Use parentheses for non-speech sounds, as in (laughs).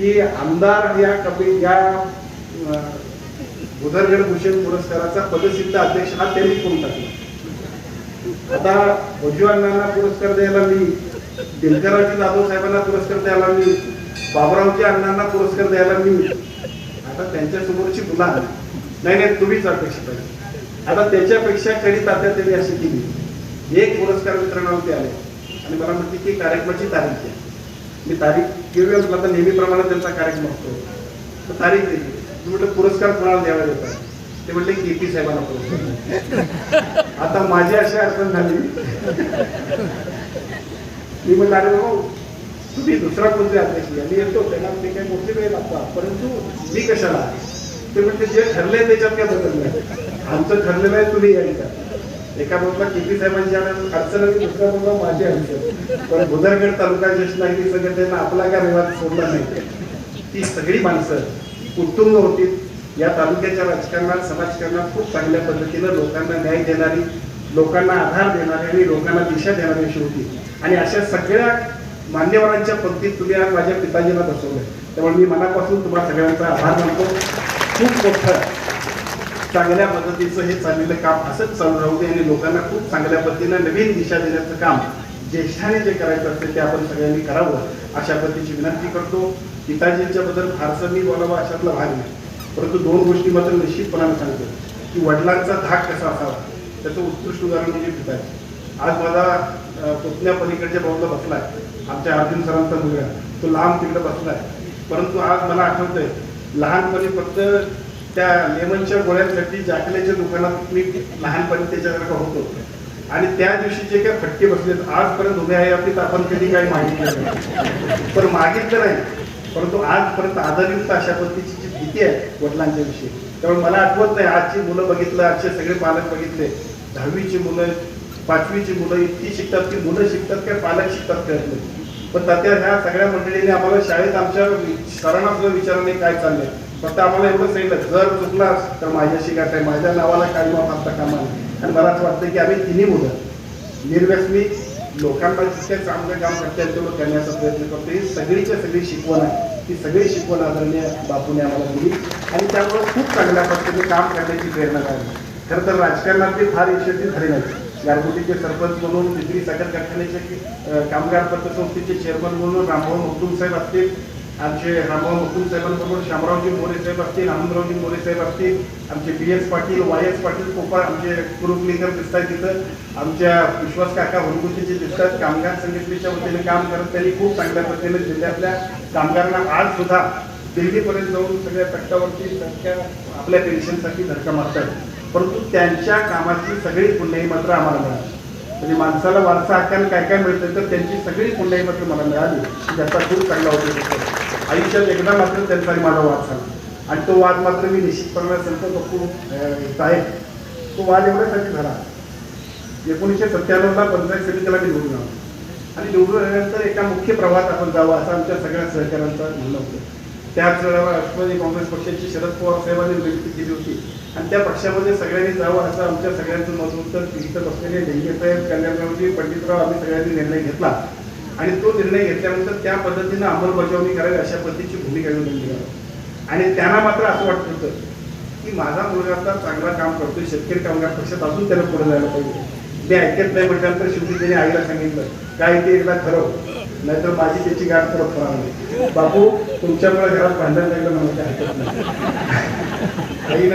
की आमदार या कपी या अं, उदरगड भूषण पुरस्काराचा पदसिद्ध अध्यक्ष हा त्यांनी कोण टाकला. आता भोजू अण्णांना पुरस्कार द्यायला मी दिनकराजी जाधव साहेबांना पुरस्कार द्यायला मी बाबरावजी अण्णांना पुरस्कार द्यायला मी आता त्यांच्या समोरची मुलं नाही नाही तुम्हीच अध्यक्ष पाहिजे. आता त्याच्यापेक्षा कडी तात्या त्यांनी अशी केली. एक पुरस्कार वितरणावरती आले. आणि मला म्हटली की कार्यक्रमाची तारीख आहे मी तारीख घेऊया म्हटलं आता नेहमीप्रमाणे त्यांचा कार्यक्रम असतो. तर तारीख दिली मी म्हटलं पुरस्कार कोणाला द्यावा देतात? ते म्हटले की पी साहेबांना पुरस्कार. आता माझी अशी अडचण झाली. मी म्हटलं अरे बाबा तुम्ही दुसरा कोणते अध्यक्ष या मी येतो त्यांना ते काही मोठे वेळ लागतात. परंतु मी कशाला? ते म्हणते जे ठरले त्याच्यात काय बदल नाही. आमचं ठरलेलं आहे तुम्ही यायचं एका बाजूला केपी साहेबांची म्हणजे अडचण अडचण आणि दुसऱ्या बाजूला माझी अडचण पण भुदरगड तालुका ज्येष्ठ नागरिक संघटनेनं आपला काय विवाद सोडला नाही. ती सगळी माणसं उत्तुंग होती. या तालुक्याच्या राजकारणात समाजकारणात खूप चांगल्या पद्धतीनं लोकांना न्याय देणारी लोकांना आधार देणारी आणि लोकांना दिशा देणारी अशी होती. आणि अशा सगळ्या मान्यवरांच्या पंक्तीत तुम्ही आज माझ्या पिताजींना बसवलं त्यामुळे मी मनापासून तुम्हाला सगळ्यांचा आभार मानतो. खूप मोठं चांगल्या पद्धतीचं हे चाललेलं काम असंच चालू राहू दे आणि लोकांना खूप चांगल्या पद्धतीनं नवीन दिशा देण्याचं काम ज्येष्ठाने जे करायचं असते ते आपण सगळ्यांनी करावं अशा पद्धतीची विनंती करतो. पिताजींच्या बद्दल फारसं मी बोलावं अशातला भाग नाही. परंतु दोन गोष्टी मात्र निश्चितपणाने सांगतो. की वडिलांचा धाक कसा असावा त्याचं उत्कृष्ट उदाहरण म्हणजे पिताजी. आज माझा अं, पुतण्या पलीकडच्या बाजूला बसलाय. आमच्या अर्जुन सरांचा मुलगा. तो लांब तिकडे बसलाय. परंतु आज मला आठवतंय लहानपणी फक्त त्या लेमनच्या गोळ्यांसाठी जाकल्याच्या दुकानात मी लहानपणी त्याच्यासारखा होतो आणि त्या दिवशी जे काही फटके बसलेत आजपर्यंत उभे आहे आपली तर आपण कधी काही मागितलं नाही. पण मागितलं नाही. परंतु आजपर्यंत आधारित अशा पद्धतीची जी भीती आहे वडिलांच्या विषयी त्यामुळे मला आठवत नाही आजची मुलं बघितलं आजचे सगळे पालक बघितले. दहावीची मुलं पाचवीची मुलं इतकी शिकतात की मुलं शिकतात काय पालक शिकतात कळत नाही. पण त्या ह्या सगळ्या मंडळींनी आम्हाला शाळेत आमच्या सरांना सुद्धा विचारले काय चाललंय? फक्त आम्हाला एवढं सांगितलं जर चुकलास तर माझ्याशी काय काय माझ्या नावाला काही माफ आता कामा आणि मला असं वाटतं की आम्ही तिन्ही मुलं निर्व्यसनी लोकांना जितके चांगलं काम करता येईल तेवढं करण्याचा प्रयत्न करतो ही सगळीच्या सगळी शिकवण आहे. ती सगळी शिकवण आदरणीय बापूने आम्हाला दिली. आणि त्यामुळे खूप चांगल्या पद्धतीने काम करण्याची प्रेरणा लागली खरं तर राजकारणात ते फार यशस्वी झाले नाही. गारगोटीचे सरपंच म्हणून तिथली साखर कारखान्याचे कामगार पत्रसंस्थेचे चेअरमन म्हणून रामभाऊ मुकुंद साहेब असतील आमचे रामभाऊ मुकुल साहेबांबरोबर शामरावजी मोरे साहेब असतील आनंदरावजी मोरे साहेब असतील आमचे B S Patil Y S Patil Copa आमचे कुरुपलिंगर दिसत आहेत तिथं. आमच्या विश्वास काका जे दिसतात कामगार संघटनेच्या वतीने काम करत त्यांनी खूप चांगल्या पद्धतीने जिल्ह्यातल्या कामगारांना आज सुद्धा दिल्लीपर्यंत जाऊन सगळ्या तक्त्यावरती धक्क्या आपल्या पेन्शनसाठी धक्का मारतात परंतु त्यांच्या कामाची सगळी पुण्याई मात्र आम्हाला मिळाली. म्हणजे माणसाला वारसा हक्काने काय काय मिळतं तर त्यांची सगळी पुण्याई मात्र मला मिळाली. त्याचा खूप चांगला उपयोग होतो. आयुष्यात एकदा मात्र त्यांचा आणि माझा वाद झाला. आणि तो वाद मात्र मी निश्चितपणे संत बप्पू साहेब तो वाद एवढ्यासाठी झाला. एकोणीसशे सत्त्याण्णवला पंचायत समितीला मी निवडून आलो. आणि निवडून आल्यानंतर एका मुख्य प्रवाहात आपण जावं असं आमच्या सगळ्या सहकाऱ्यांचा म्हणणं होतं. त्याच वेळेला राष्ट्रवादी काँग्रेस पक्षाची शरद पवार साहेबांनी विनंती केली होती. आणि त्या पक्षामध्ये सगळ्यांनी जावं असं आमच्या सगळ्यांचं मत होतं. तिथं बसलेले डेंगे साहेब कल्याणरावजी पंडितराव आम्ही सगळ्यांनी निर्णय घेतला. आणि तो निर्णय घेतल्यानंतर त्या पद्धतीनं अंमलबजावणी करावी अशा पद्धतीची भूमिका घेऊन निघाला आणि त्यांना मात्र असं वाटत होतं की माझा मुलगा आता चांगला काम करतोय शेतकरी कामगार पक्षात अजून त्याला पुढे जायला पाहिजे. मी ऐकत नाही म्हटल्यानंतर शेवटी त्याने आईला सांगितलं काय ते एकदा ठरव नाहीतर माझी त्याची गाठ परत होणार नाही. बापू तुमच्यामुळे घरात भांडण लागलं म्हणून काय ऐकत नाही. (laughs)